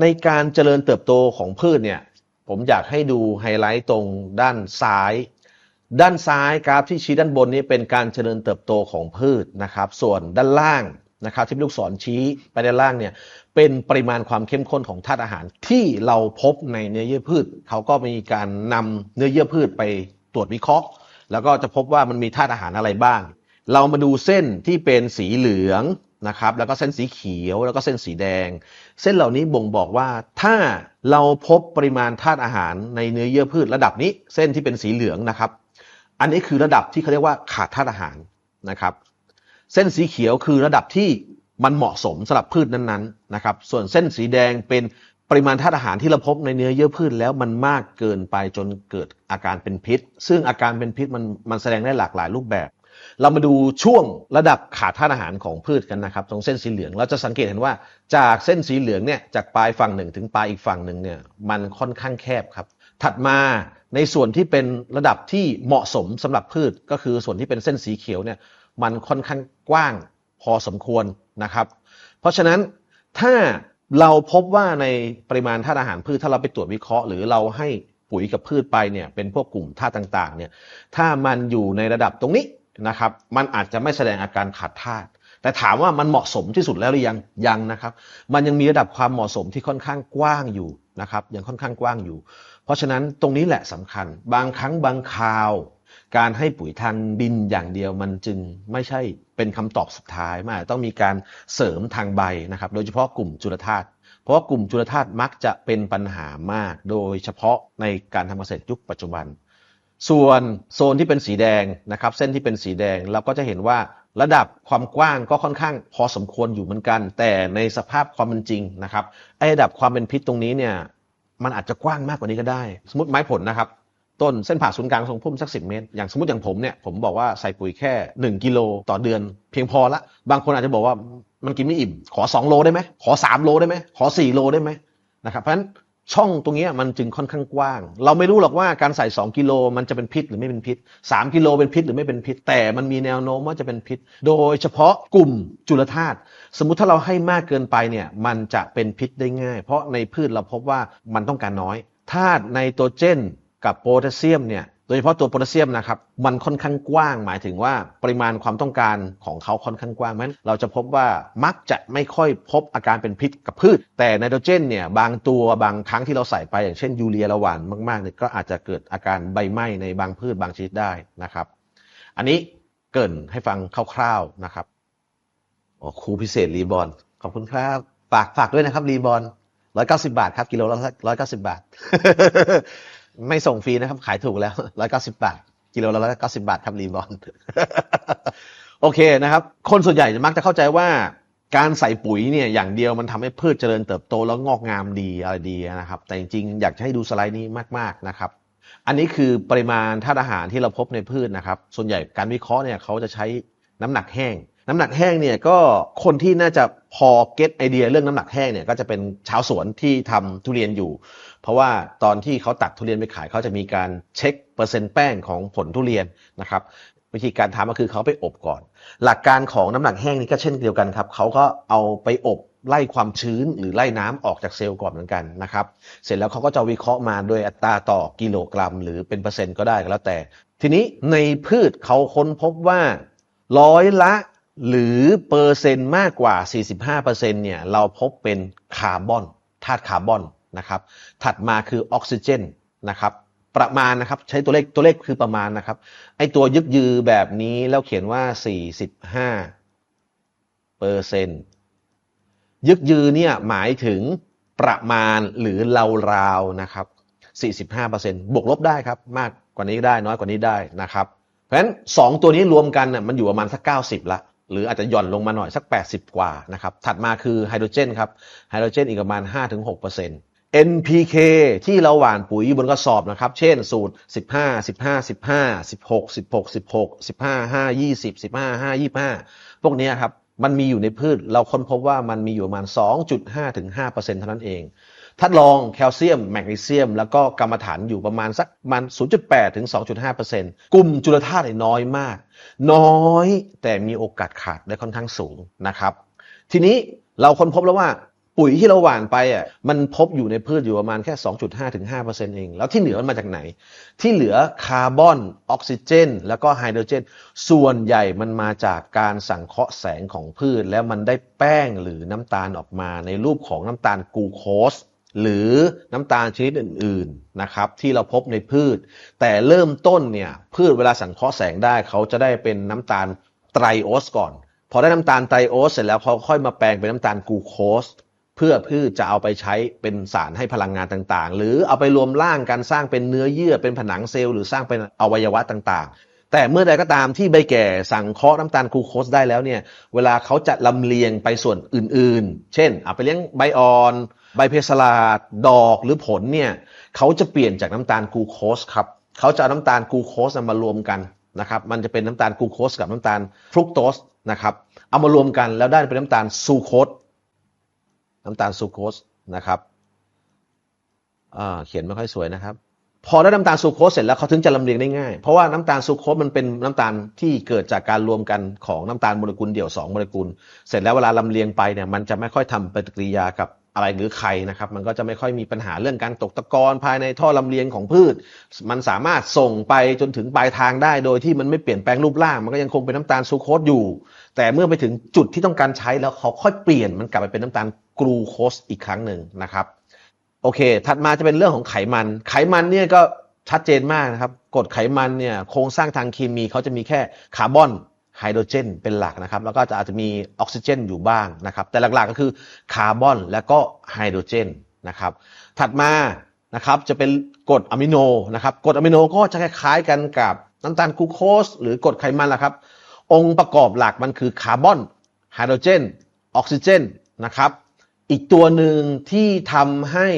ในการเจริญเติบโตของพืชเนี่ย ผมอยากให้ดูไฮไลท์ตรงด้านซ้าย ด้านซ้ายกราฟที่ชี้ด้านบนนี้เป็นการเจริญเติบโตของพืชนะครับ ส่วนด้านล่างนะครับที่ลูกศรชี้ไปด้านล่างเนี่ยเป็นปริมาณความเข้มข้นของธาตุอาหารที่เราพบในเนื้อเยื่อพืช เขาก็มีการนำเนื้อเยื่อพืชไปตรวจวิเคราะห์ แล้วก็จะพบว่ามันมีธาตุอาหารอะไรบ้าง เรามาดูเส้นที่เป็นสีเหลือง นะครับแล้วก็เส้นสีเขียวแล้วก็เส้นสีแดง เส้นเหล่านี้บ่งบอกว่าถ้าเราพบปริมาณธาตุอาหารในเนื้อเยื่อพืชระดับนี้ เส้นที่เป็นสีเหลืองนะครับ อันนี้คือระดับที่เขาเรียกว่าขาดธาตุอาหารนะครับ เส้นสีเขียวคือระดับที่มันเหมาะสมสำหรับพืชนั้นๆนะครับ ส่วนเส้นสีแดงเป็นปริมาณธาตุอาหารที่เราพบในเนื้อเยื่อพืชแล้วมันมากเกินไปจนเกิดอาการเป็นพิษ ซึ่งอาการเป็นพิษมันมันแสดงได้หลากหลายรูปแบบ เรามาดูช่วงระดับขาดธาตุอาหารของพืชกันนะครับ ตรงเส้นสีเหลืองเราจะสังเกตเห็นว่าจากเส้นสีเหลืองเนี่ยจากปลายฝั่งหนึ่งถึงปลายอีกฝั่งหนึ่งเนี่ยมันค่อนข้างแคบครับถัดมาในส่วนที่เป็นระดับที่เหมาะสมสำหรับพืช ก็คือส่วนที่เป็นเส้นสีเขียวเนี่ยมันค่อนข้างกว้างพอสมควรนะครับ เพราะฉะนั้นถ้าเราพบว่าในปริมาณธาตุอาหารพืชถ้าเราไปตรวจวิเคราะห์หรือเราให้ปุ๋ยกับพืชไปเนี่ยเป็นพวกกลุ่มธาตุต่างๆเนี่ยถ้ามันอยู่ในระดับตรงนี้ นะครับ มันอาจจะไม่แสดงอาการขาดธาตุแต่ถามว่ามันเหมาะสมที่สุดแล้วหรือยังยังนะครับ มันยังมีระดับความเหมาะสมที่ค่อนข้างกว้างอยู่นะครับยังค่อนข้างกว้างอยู่ เพราะฉะนั้นตรงนี้แหละสำคัญ บางครั้งบางคราว การให้ปุ๋ยทางดินอย่างเดียวมันจึงไม่ใช่เป็นคำตอบสุดท้ายมันอาต้องมีการเสริมทางใบนะครับ โดยเฉพาะกลุ่มจุลธาตุเพราะกลุ่มจุลธาตุมักจะเป็นปัญหามาก โดยเฉพาะในการทำเกษตรยุคปัจจุบัน ส่วนโซนที่เป็นสีแดงนะครับ เส้นที่เป็นสีแดงเราก็จะเห็นว่าระดับความกว้างก็ค่อนข้างพอสมควรอยู่เหมือนกัน แต่ในสภาพความเป็นจริงนะครับไอ้ระดับความเป็นพิษตรงนี้เนี่ยมันอาจจะกว้างมากกว่านี้ก็ได้ สมมติไม้ผลนะครับ ต้นเส้นผ่าศูนย์กลางทรงพุ่มสักสิเมตร อย่างสมมติอย่างผมเนี่ยผมบอกว่าใส่ปุ๋ยแค่ 1 กิโลต่อเดือน เพียงพอละ บางคนอาจจะบอกว่ามันกินไม่อิ่ม ขอ 2 โลได้ไหมขอ 3 โลได้ไหมขอ 4 โลได้ไหมนะครับเพราะฉะนั้น ช่องตรงนี้มันจึงค่อนข้างกว้าง เราไม่รู้หรอกว่าการใส่ 2 กิโลมันจะเป็นพิษหรือไม่เป็นพิษ 3 กิโลเป็นพิษหรือไม่เป็นพิษ แต่มันมีแนวโน้มว่าจะเป็นพิษ โดยเฉพาะกลุ่มจุลธาตุสมมุติถ้าเราให้มากเกินไปเนี่ยมันจะเป็นพิษได้ง่าย เพราะในพืชเราพบว่ามันต้องการน้อยธาตุไนโตรเจน กับโพแทสเซียมเนี่ย โดยเฉพาะตัวโพแทสเซียมนะครับมันค่อนข้างกว้าง หมายถึงว่าปริมาณความต้องการของเขาค่อนข้างกว้างนั้นเราจะพบว่ามักจะไม่ค่อยพบอาการเป็นพิษกับพืช แต่ไนโตรเจนเนี่ยบางตัวบางครั้งที่เราใส่ไปอย่างเช่นยูเรียระหวานมากๆเนี่ยก็อาจจะเกิดอาการใบไหม้ในบางพืชบางชนิดได้นะครับ อันนี้เกินให้ฟังคร่าวๆนะครับโอ้ครูพิเศษรีบอลขอบคุณครับฝากฝากด้วยนะครับรีบอลร้อยเก้าสิบาทครับกิโลละร้อยเก้าสิบาท ไม่ส่งฟรีนะครับ ขายถูกแล้วร้อยเก้าสิบาท กิโลละร้อยเก้าสิบาทครับรีบอลโอเคนะครับ คนส่วนใหญ่จะมักจะเข้าใจว่าการใส่ปุ๋ยเนี่ยอย่างเดียวมันทำให้พืชเจริญเติบโตแล้วงอกงามดีอะไรดีนะครับ แต่จริงๆ อยากจะให้ดูสไลด์นี้มากๆนะครับ อันนี้คือปริมาณธาตุอาหารที่เราพบในพืชนะครับ ส่วนใหญ่การวิเคราะห์เนี่ยเขาจะใช้น้ำหนักแห้ง น้ำหนักแห้งเนี่ยก็คนที่น่าจะพอเก็ตไอเดียเรื่องน้ำหนักแห้งเนี่ยก็จะเป็นชาวสวนที่ทำทุเรียนอยู่ เพราะว่าตอนที่เขาตัดทุเรียนไปขายเขาจะมีการเช็คเปอร์เซ็นต์แป้งของผลทุเรียนนะครับวิธีการทำก็คือเขาไปอบก่อน หลักการของน้ำหนักแห้งนี่ก็เช่นเดียวกันครับเขาก็เอาไปอบไล่ความชื้นหรือไล่น้ำออกจากเซลล์ก่อนเหมือนกันนะครับ เสร็จแล้วเขาก็จะวิเคราะห์มาโดยอัตราต่อกิโลกรัม หรือเป็นเปอร์เซ็นต์ก็ได้ก็แล้วแต่ ทีนี้ในพืชเขาค้นพบว่าร้อยละ หรือเปอร์เซ็นต์มากกว่า 45%เนี่ยเราพบเป็นคาร์บอนธาตุคาร์บอนนะครับ ถัดมาคือออกซิเจนนะครับ ประมาณนะครับใช้ตัวเลขตัวเลขคือประมาณนะครับ ไอตัวยึกยือแบบนี้แล้วเขียนว่า 45เปอร์เซ็นต์ยึกยือเนี่ยหมายถึงประมาณหรือราวๆนะครับ 45%บวกลบได้ครับ มากกว่านี้ได้น้อยกว่านี้ได้นะครับ เพราะฉะนั้น 2 ตัวนี้รวมกันน่ะมันอยู่ประมาณสัก 90ละ หรืออาจจะหย่อนลงมาหน่อยสัก 80 กว่านะครับ ถัดมาคือไฮโดรเจนครับ ไฮโดรเจนอีกประมาณ 5-6% NPK ที่เราหว่านปุ๋ยบนกระสอบนะครับ เช่นสูตร 15 15 15 16 16 16 15 5 20 15 5 25 พวกนี้ครับ มันมีอยู่ในพืช เราค้นพบว่ามันมีอยู่ประมาณ 2.5ถึง5%เท่านั้นเอง ถ้าลองแคลเซียม แมกนีเซียม แล้วก็กรรมฐานอยู่ประมาณสักมัน 0.8 ถึง 2.5%กลุ่มจุลธาตุน้อยมาก น้อยแต่มีโอกาสขาดได้ค่อนข้างสูงนะครับ ทีนี้เราค้นพบแล้วว่าปุ๋ยที่เราหว่านไปอะมันพบอยู่ในพืชอยู่ประมาณแค่ 2.5ถึง5%เอง แล้วที่เหลือมันมาจากไหน ที่เหลือคาร์บอนออกซิเจน แล้วก็ไฮโดรเจน ส่วนใหญ่มันมาจากการสังเคราะห์แสงของพืช แล้วมันได้แป้งหรือน้ำตาลออกมาในรูปของน้ำตาลกลูโคส หรือน้ำตาลชนิดอื่นๆนะครับที่เราพบในพืช แต่เริ่มต้นเนี่ยพืชเวลาสังเคราะห์แสงได้เขาจะได้เป็นน้ำตาลไตรโอสก่อน พอได้น้ำตาลไตรโอสเสร็จแล้วเขาค่อยมาแปลงเป็นน้ำตาลกลูโคสเพื่อพืชจะเอาไปใช้เป็นสารให้พลังงานต่างๆ หรือเอาไปรวมร่างกันสร้างเป็นเนื้อเยื่อเป็นผนังเซลล์หรือสร้างเป็นอวัยวะต่างๆ แต่เมื่อใดก็ตามที่ใบแก่สังเคราะห์น้ำตาลกลูโคสได้แล้วเนี่ยเวลาเขาจะลำเลียงไปส่วนอื่นๆ เช่นเอาไปเลี้ยงใบอ่อน ใบเพสลาดดอกหรือผลเนี่ยเขาจะเปลี่ยนจากน้ำตาลกลูโคสครับเขาจะเอาน้ำตาลกลูโคสมารวมกันนะครับมันจะเป็นน้ำตาลกลูโคสกับน้ำตาลฟรุกโตสนะครับเอามารวมกันแล้วได้เป็นน้ำตาลซูโคสน้ำตาลซูโคสนะครับเขียนไม่ค่อยสวยนะครับ พอได้น้ำตาลซูโคสเสร็จแล้วเขาถึงจะลำเลียงได้ง่าย เพราะว่าน้ำตาลซูโคสมันเป็นน้ำตาลที่เกิดจากการรวมกันของน้ำตาลโมเลกุลเดี่ยว2โมเลกุล เสร็จแล้วเวลาลำเลียงไปเนี่ยมันจะไม่ค่อยทำปฏิกิริยากับ อะไรหรือใครนะครับ มันก็จะไม่ค่อยมีปัญหาเรื่องการตกตะกอนภายในท่อลำเลียงของพืช มันสามารถส่งไปจนถึงปลายทางได้ โดยที่มันไม่เปลี่ยนแปลงรูปร่าง มันก็ยังคงเป็นน้ำตาลซูโคสอยู่ แต่เมื่อไปถึงจุดที่ต้องการใช้แล้วเขาค่อยเปลี่ยนมันกลับไปเป็นน้ำตาลกลูโคสอีกครั้งหนึ่งนะครับโอเค ถัดมาจะเป็นเรื่องของไขมัน ไขมันเนี่ยก็ชัดเจนมากนะครับกรดไขมันเนี่ยโครงสร้างทางเคมีเขาจะมีแค่คาร์บอน ไฮโดรเจนเป็นหลักนะครับ แล้วก็จะอาจจะมีออกซิเจนอยู่บ้างนะครับ แต่หลักๆก็คือคาร์บอนแล้วก็ไฮโดรเจนนะครับ ถัดมานะครับจะเป็นกรดอะมิโนนะครับกรดอะมิโนก็จะคล้ายๆกันกับน้ำตาลกลูโคสหรือกรดไขมันแหละครับ องค์ประกอบหลักมันคือคาร์บอนไฮโดรเจนออกซิเจนนะครับ อีกตัวหนึ่งที่ทำให้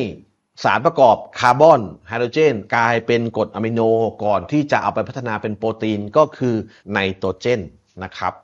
สารประกอบคาร์บอนไฮโดรเจน กลายเป็นกรดอะมิโนก่อนที่จะเอาไปพัฒนาเป็นโปรตีนก็คือไนโตรเจน นะครับ